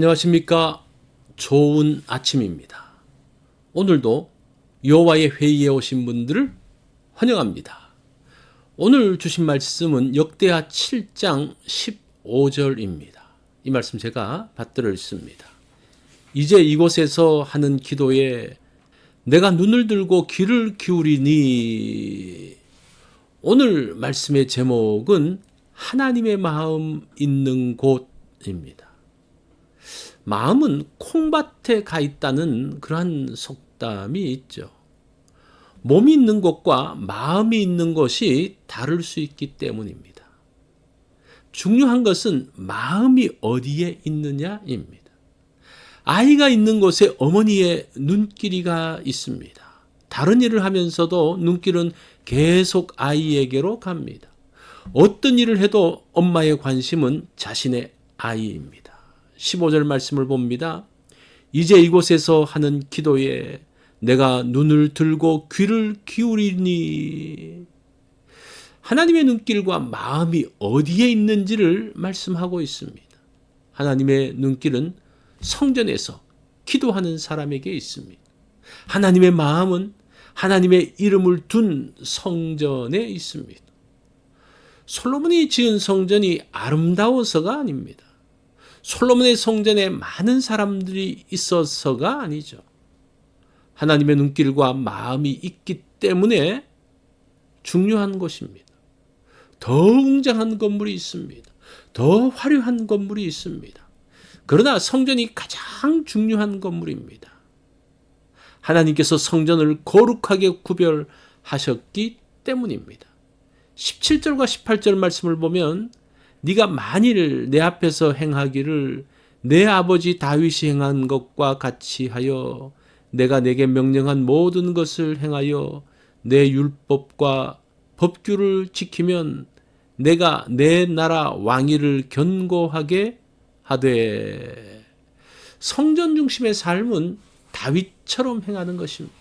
안녕하십니까. 좋은 아침입니다. 오늘도 여호와의 회의에 오신 분들을 환영합니다. 오늘 주신 말씀은 역대하 7장 15절입니다. 이 말씀 제가 받들어 있습니다. 이제 이곳에서 하는 기도에 내가 눈을 들고 귀를 기울이니 오늘 말씀의 제목은 하나님의 마음 있는 곳입니다. 마음은 콩밭에 가 있다는 그러한 속담이 있죠. 몸이 있는 곳과 마음이 있는 곳이 다를 수 있기 때문입니다. 중요한 것은 마음이 어디에 있느냐입니다. 아이가 있는 곳에 어머니의 눈길이가 있습니다. 다른 일을 하면서도 눈길은 계속 아이에게로 갑니다. 어떤 일을 해도 엄마의 관심은 자신의 아이입니다. 15절 말씀을 봅니다. 이제 이곳에서 하는 기도에 내가 눈을 들고 귀를 기울이니 하나님의 눈길과 마음이 어디에 있는지를 말씀하고 있습니다. 하나님의 눈길은 성전에서 기도하는 사람에게 있습니다. 하나님의 마음은 하나님의 이름을 둔 성전에 있습니다. 솔로몬이 지은 성전이 아름다워서가 아닙니다. 솔로몬의 성전에 많은 사람들이 있어서가 아니죠. 하나님의 눈길과 마음이 있기 때문에 중요한 것입니다. 더 웅장한 건물이 있습니다. 더 화려한 건물이 있습니다. 그러나 성전이 가장 중요한 건물입니다. 하나님께서 성전을 거룩하게 구별하셨기 때문입니다. 17절과 18절 말씀을 보면 네가 만일 내 앞에서 행하기를 내 아버지 다윗이 행한 것과 같이 하여 내가 내게 명령한 모든 것을 행하여 내 율법과 법규를 지키면 내가 내 나라 왕위를 견고하게 하되 성전 중심의 삶은 다윗처럼 행하는 것입니다.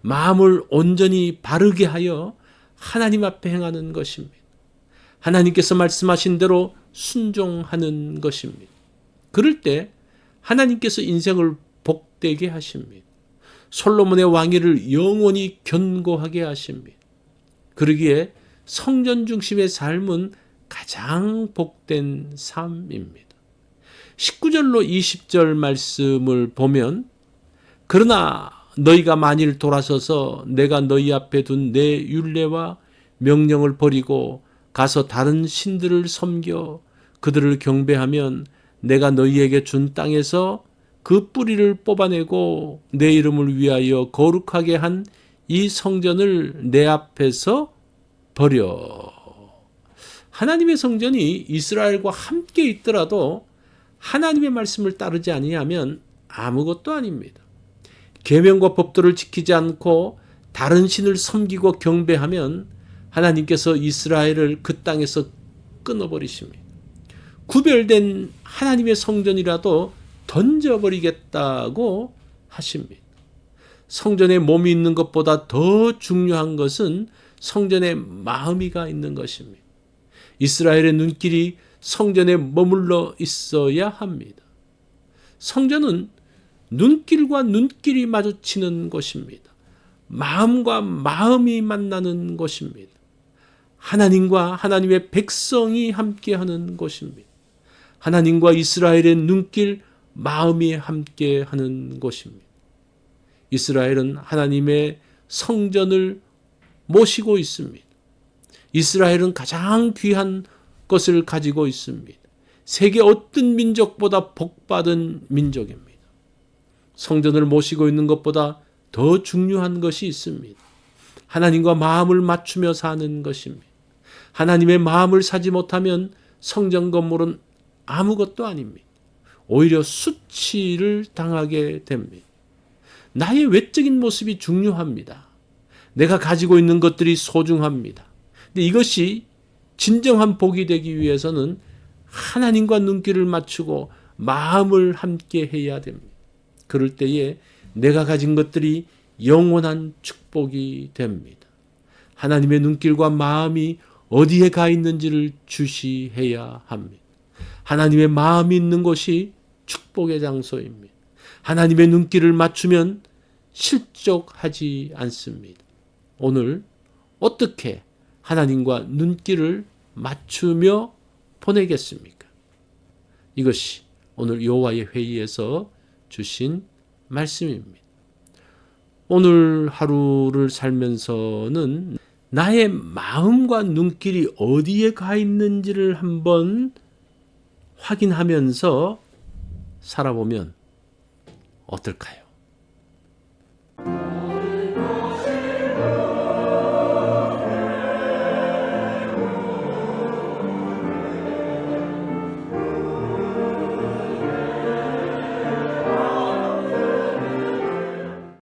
마음을 온전히 바르게 하여 하나님 앞에 행하는 것입니다. 하나님께서 말씀하신 대로 순종하는 것입니다. 그럴 때 하나님께서 인생을 복되게 하십니다. 솔로몬의 왕위를 영원히 견고하게 하십니다. 그러기에 성전 중심의 삶은 가장 복된 삶입니다. 19절로 20절 말씀을 보면 그러나 너희가 만일 돌아서서 내가 너희 앞에 둔 내 율례와 명령을 버리고 가서 다른 신들을 섬겨 그들을 경배하면 내가 너희에게 준 땅에서 그 뿌리를 뽑아내고 내 이름을 위하여 거룩하게 한 이 성전을 내 앞에서 버려. 하나님의 성전이 이스라엘과 함께 있더라도 하나님의 말씀을 따르지 아니하면 아무것도 아닙니다. 계명과 법도를 지키지 않고 다른 신을 섬기고 경배하면 하나님께서 이스라엘을 그 땅에서 끊어버리십니다. 구별된 하나님의 성전이라도 던져버리겠다고 하십니다. 성전에 몸이 있는 것보다 더 중요한 것은 성전에 마음이가 있는 것입니다. 이스라엘의 눈길이 성전에 머물러 있어야 합니다. 성전은 눈길과 눈길이 마주치는 곳입니다. 마음과 마음이 만나는 곳입니다. 하나님과 하나님의 백성이 함께하는 곳입니다. 하나님과 이스라엘의 눈길, 마음이 함께하는 곳입니다. 이스라엘은 하나님의 성전을 모시고 있습니다. 이스라엘은 가장 귀한 것을 가지고 있습니다. 세계 어떤 민족보다 복받은 민족입니다. 성전을 모시고 있는 것보다 더 중요한 것이 있습니다. 하나님과 마음을 맞추며 사는 것입니다. 하나님의 마음을 사지 못하면 성전 건물은 아무것도 아닙니다. 오히려 수치를 당하게 됩니다. 나의 외적인 모습이 중요합니다. 내가 가지고 있는 것들이 소중합니다. 근데 이것이 진정한 복이 되기 위해서는 하나님과 눈길을 맞추고 마음을 함께 해야 됩니다. 그럴 때에 내가 가진 것들이 영원한 축복이 됩니다. 하나님의 눈길과 마음이 어디에 가 있는지를 주시해야 합니다. 하나님의 마음이 있는 곳이 축복의 장소입니다. 하나님의 눈길을 맞추면 실족하지 않습니다. 오늘 어떻게 하나님과 눈길을 맞추며 보내겠습니까? 이것이 오늘 여호와의 회의에서 주신 말씀입니다. 오늘 하루를 살면서는 나의 마음과 눈길이 어디에 가 있는지를 한번 확인하면서 살아보면 어떨까요?